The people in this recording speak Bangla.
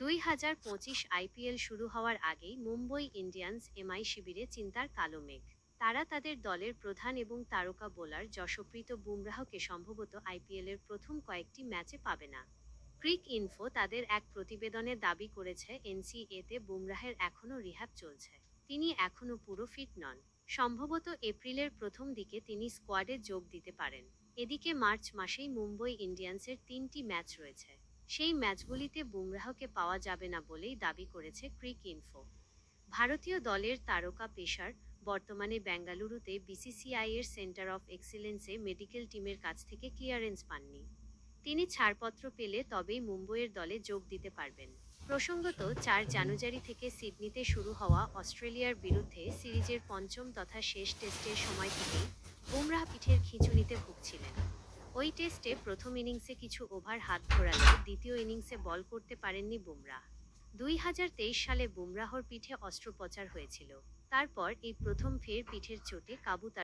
দুই হাজার পঁচিশ আইপিএল শুরু হওয়ার আগেই মুম্বই ইন্ডিয়ান্স এমআই শিবিরে চিন্তার কালো মেঘ। তারা তাদের দলের প্রধান এবং তারকা বোলার যশপ্রীত বুমরাহকে সম্ভবত আইপিএলের প্রথম কয়েকটি ম্যাচে পাবে না। ক্রিক ইনফো তাদের এক প্রতিবেদনে দাবি করেছে, এনসিএতে বুমরাহের এখনও রিহ্যাব চলছে। তিনি এখনও পুরো ফিট নন। সম্ভবত এপ্রিলের প্রথম দিকে তিনি স্কোয়াডে যোগ দিতে পারেন। এদিকে মার্চ মাসেই মুম্বই ইন্ডিয়ান্সের তিনটি ম্যাচ রয়েছে। সেই ম্যাচগুলিতে বুমরাহকে পাওয়া যাবে না বলেই দাবি করেছে ক্রিক ইনফো। ভারতীয় দলের তারকা পেসার বর্তমানে বেঙ্গালুরুতে বিসিসিআই এর সেন্টার অফ এক্সিলেন্সে মেডিকেল টিমের কাছ থেকে ক্লিয়ারেন্স পাননি। তিনি ছাড়পত্র পেলে তবেই মুম্বইয়ের দলে যোগ দিতে পারবেন। প্রসঙ্গত, চার জানুয়ারি থেকে সিডনিতে শুরু হওয়া অস্ট্রেলিয়ার বিরুদ্ধে সিরিজের পঞ্চম তথা শেষ টেস্টের সময় থেকেই বুমরাহ পিঠের খিঁচুনিতে ভুগছিলেন। ওই টেস্টে প্রথম ইনিংসে কিছু ওভার হাত ঘোরালে দ্বিতীয় ইনিংসে বল করতে পারেননি বুমরাহ। দুই হাজার সালে বুমরাহর পিঠে অস্ত্রোপচার হয়েছিল। তারপর এই প্রথম ফের পিঠের চোটে কাবু